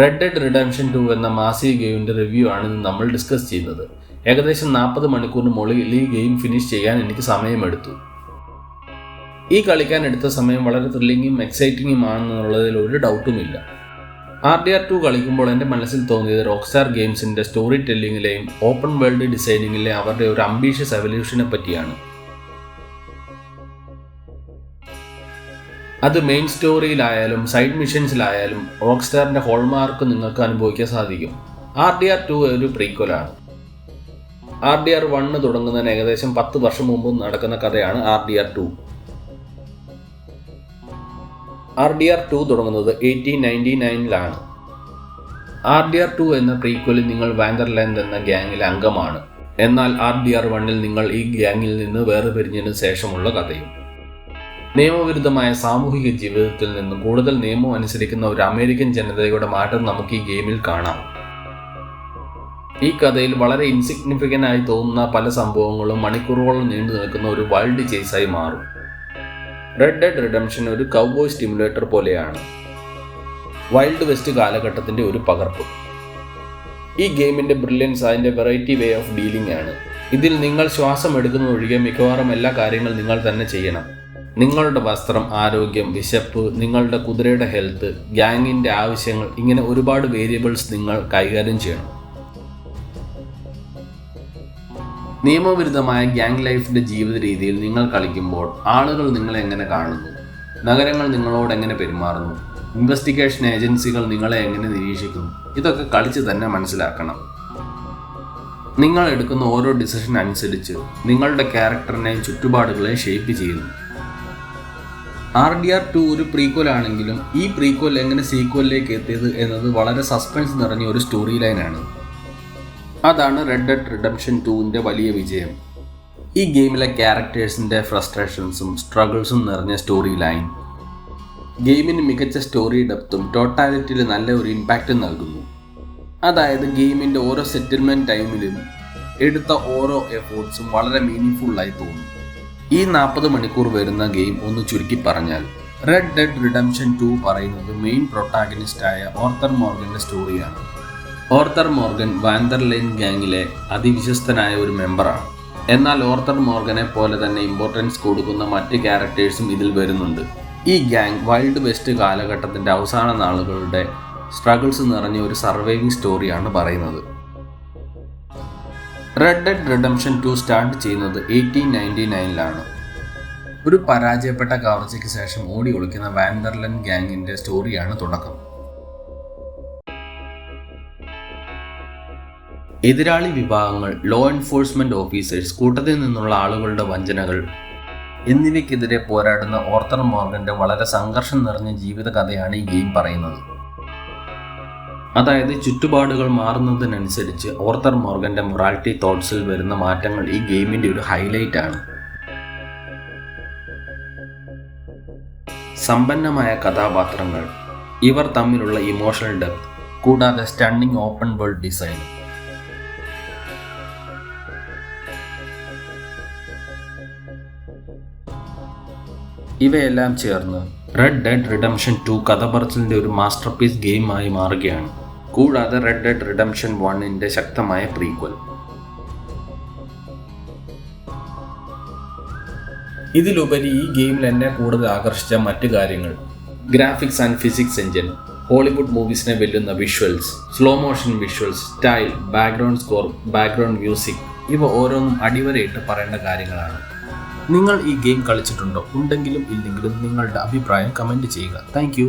Red dead Redemption to എന്ന മാസി ഗെയിമിന്റെ review ആണ് ഇന്ന് നമ്മൾ ഡിസ്കസ് ചെയ്യുന്നത്. ഏകദേശം നാൽപ്പത് മണിക്കൂറിന് മുകളിൽ ഈ ഗെയിം ഫിനിഷ് ചെയ്യാൻ എനിക്ക് സമയമെടുത്തു. ഈ കളിക്കാൻ എടുത്ത സമയം വളരെ ത്രില്ലിങ്ങും എക്സൈറ്റിങ്ങും ആണെന്നുള്ളതിൽ ഒരു ഡൗട്ടുമില്ല ആർ ഡി ആർ ടു കളിക്കുമ്പോൾ എന്റെ മനസ്സിൽ തോന്നിയത് റോക്സ്റ്റാർ ഗെയിംസിന്റെ സ്റ്റോറി ടെല്ലിങ്ങിലെയും ഓപ്പൺ വേൾഡ് ഡിസൈനിങ്ങിലെയും അവരുടെ ഒരു അംബീഷ്യസ് എവല്യൂഷനെ പറ്റിയാണ്. അത് മെയിൻ സ്റ്റോറിയിലായാലും സൈഡ് മിഷൻസിലായാലും റോക്സ്റ്റാറിന്റെ ഹോൾമാർക്ക് നിങ്ങൾക്ക് അനുഭവിക്കാൻ സാധിക്കും. ആർ ഡി ആർ ടു ഒരു പ്രീക്വലാണ് ആർ ഡി ആർ വണ്ണ് തുടങ്ങുന്നതിന് ഏകദേശം പത്ത് വർഷം മുമ്പ് നടക്കുന്ന കഥയാണ് R D R two R D R two തുടങ്ങുന്നത് എയ്റ്റീൻ നയന്റി നയനിലാണ് ആർ ഡി ആർ ടു എന്ന പ്രീക്വലിൽ നിങ്ങൾ വാൻഡർലാൻഡ് എന്ന ഗ്യാങ്ങിലെ അംഗമാണ്. എന്നാൽ ആർ ഡി ആർ വണ്ണിൽ നിങ്ങൾ ഈ ഗ്യാങ്ങിൽ നിന്ന് വേറെ പിരിഞ്ഞതിന് ശേഷമുള്ള കഥയും. നിയമവിരുദ്ധമായ സാമൂഹിക ജീവിതത്തിൽ നിന്ന് കൂടുതൽ നിയമം അനുസരിക്കുന്ന ഒരു അമേരിക്കൻ ജനതയുടെ മാറ്റം നമുക്ക് ഈ ഗെയിമിൽ കാണാം. ഈ കഥയിൽ വളരെ ഇൻസിഗ്നിഫിക്കന്റ് ആയി തോന്നുന്ന പല സംഭവങ്ങളും മണിക്കൂറുകളോളം നീണ്ടു നിൽക്കുന്ന ഒരു വൈൽഡ് ചേസായി മാറും. റെഡ് ഡെഡ് റിഡംഷൻ ഒരു കൗബോയ് സ്റ്റിമുലേറ്റർ പോലെയാണ്. വൈൽഡ് വെസ്റ്റ് കാലഘട്ടത്തിന്റെ ഒരു പകർപ്പ്. ഈ ഗെയിമിന്റെ ബ്രില്യൻസ് അതിന്റെ വെറൈറ്റി വേ ഓഫ് ഡീലിംഗ് ആണ്. ഇതിൽ നിങ്ങൾ ശ്വാസം എടുക്കുന്ന ഒഴികെ മിക്കവാറും എല്ലാ കാര്യങ്ങളും നിങ്ങൾ തന്നെ ചെയ്യണം. നിങ്ങളുടെ വസ്ത്രം ആരോഗ്യം വിശപ്പ് നിങ്ങളുടെ കുതിരയുടെ ഹെൽത്ത് ഗ്യാങ്ങിന്റെ ആവശ്യങ്ങൾ ഇങ്ങനെ ഒരുപാട് വേരിയബിൾസ് നിങ്ങൾ കൈകാര്യം ചെയ്യണം. നിയമവിരുദ്ധമായ ഗ്യാങ് ലൈഫിന്റെ ജീവിത രീതിയിൽ നിങ്ങൾ കളിക്കുമ്പോൾ ആളുകൾ നിങ്ങളെ എങ്ങനെ കാണുന്നു? നഗരങ്ങൾ നിങ്ങളോട് എങ്ങനെ പെരുമാറുന്നു? ഇൻവെസ്റ്റിഗേഷൻ ഏജൻസികൾ നിങ്ങളെ എങ്ങനെ നിരീക്ഷിക്കുന്നു? ഇതൊക്കെ കളിച്ച് തന്നെ മനസ്സിലാക്കണം. നിങ്ങൾ എടുക്കുന്ന ഓരോ ഡിസിഷൻ അനുസരിച്ച് നിങ്ങളുടെ ക്യാരക്ടറിനെയും ചുറ്റുപാടുകളെയും ഷേപ്പ് ചെയ്യുന്നു. ആർ ഡി ആർ ടു ഒരു പ്രീക്വൽ ആണെങ്കിലും ഈ പ്രീക്വൽ എങ്ങനെ സീക്വലിലേക്ക് എത്തിയത് എന്നത് വളരെ സസ്പെൻസ് നിറഞ്ഞ ഒരു സ്റ്റോറി ലൈനാണ് അതാണ് റെഡ് ഡെഡ് റിഡംഷൻ ടുവിന്റെ വലിയ വിജയം. ഈ ഗെയിമിലെ ക്യാരക്ടേഴ്സിന്റെ ഫ്രസ്ട്രേഷൻസും സ്ട്രഗിൾസും നിറഞ്ഞ സ്റ്റോറി ലൈൻ ഗെയിമിന് മികച്ച സ്റ്റോറി ഡെപ്തും ടോട്ടാലിറ്റിയിൽ നല്ല ഒരു ഇമ്പാക്റ്റ് നൽകുന്നു. അതായത് ഗെയിമിന്റെ ഓരോ സെറ്റിൽമെന്റ് ടൈമിലും എടുത്ത ഓരോ എഫേർട്സും വളരെ മീനിങ് തോന്നും. ഈ നാൽപ്പത് മണിക്കൂർ വരുന്ന ഗെയിം ഒന്ന് ചുരുക്കി പറഞ്ഞാൽ റെഡ് ഡെഡ് റിഡംഷൻ ടു പറയുന്നത് മെയിൻ പ്രൊട്ടാഗനിസ്റ്റായ ഓർത്തർ മോർഗന്റെ സ്റ്റോറിയാണ് ഓർത്തർ മോർഗൻ വാൻഡർലൈൻ ഗാങ്ങിലെ അതിവിശ്വസ്തനായ ഒരു മെമ്പറാണ് എന്നാൽ ഓർത്തർ മോർഗനെ പോലെ തന്നെ ഇമ്പോർട്ടൻസ് കൊടുക്കുന്ന മറ്റ് ക്യാരക്ടേഴ്സും ഇതിൽ വരുന്നുണ്ട്. ഈ ഗാങ് വൈൽഡ് വെസ്റ്റ് കാലഘട്ടത്തിന്റെ അവസാന നാളുകളുടെ സ്ട്രഗിൾസ് നിറഞ്ഞ ഒരു സർവൈവിംഗ് സ്റ്റോറിയാണ് പറയുന്നത്. Red Dead Redemption two start ചെയ്യുന്നത് എയ്റ്റീൻ നയന്റി നയനിലാണ് ഒരു പരാജയപ്പെട്ട കവർച്ചയ്ക്ക് ശേഷം ഓടി ഒളിക്കുന്ന വാൻഡർലൻ ഗാങ്ങിന്റെ സ്റ്റോറിയാണ് തുടക്കം. എതിരാളി വിഭാഗങ്ങൾ ലോ എൻഫോഴ്സ്മെന്റ് ഓഫീസേഴ്സ് കൂട്ടത്തിൽ നിന്നുള്ള ആളുകളുടെ വഞ്ചനകൾ എന്നിവയ്ക്കെതിരെ പോരാടുന്ന ഓർത്തർ മോർഗന്റെ വളരെ സംഘർഷം നിറഞ്ഞ ജീവിത കഥയാണ് ഈ ഗെയിം പറയുന്നത്. അതായത് ചുറ്റുപാടുകൾ മാറുന്നതിനനുസരിച്ച് ഓർത്തർ മോർഗന്റെ മൊറാലിറ്റി തോട്ട്സിൽ വരുന്ന മാറ്റങ്ങൾ ഈ ഗെയിമിന്റെ ഒരു ഹൈലൈറ്റ് ആണ്. സമ്പന്നമായ കഥാപാത്രങ്ങൾ ഇവർ തമ്മിലുള്ള ഇമോഷണൽ ഡെപ്ത് കൂടാതെ സ്റ്റണ്ണിങ് ഓപ്പൺ വേൾഡ് ഡിസൈൻ ഇവയെല്ലാം ചേർന്ന് റെഡ് ഡെഡ് റിഡംഷൻ ടു കഥ പറച്ചിലിന്റെ ഒരു മാസ്റ്റർ പീസ് ഗെയിമായി മാറുകയാണ്. കൂടാതെ റെഡ് ഡെഡ് റിഡംഷൻ വണ്ണിന്റെ ശക്തമായ പ്രീക്വൽ ഇതിലുപരി ഈ ഗെയിമിൽ എന്നെ കൂടുതൽ ആകർഷിച്ച മറ്റു കാര്യങ്ങൾ. Graphics and physics engine Hollywood മൂവീസിനെ വെല്ലുന്ന visuals slow motion visuals style background score background music ഇവ ഓരോന്നും അടിവരയിട്ട് പറയേണ്ട കാര്യങ്ങളാണ്. നിങ്ങൾ ഈ ഗെയിം കളിച്ചിട്ടുണ്ടോ? ഉണ്ടെങ്കിലും ഇല്ലെങ്കിലും നിങ്ങളുടെ അഭിപ്രായം കമന്റ് ചെയ്യുക. താങ്ക്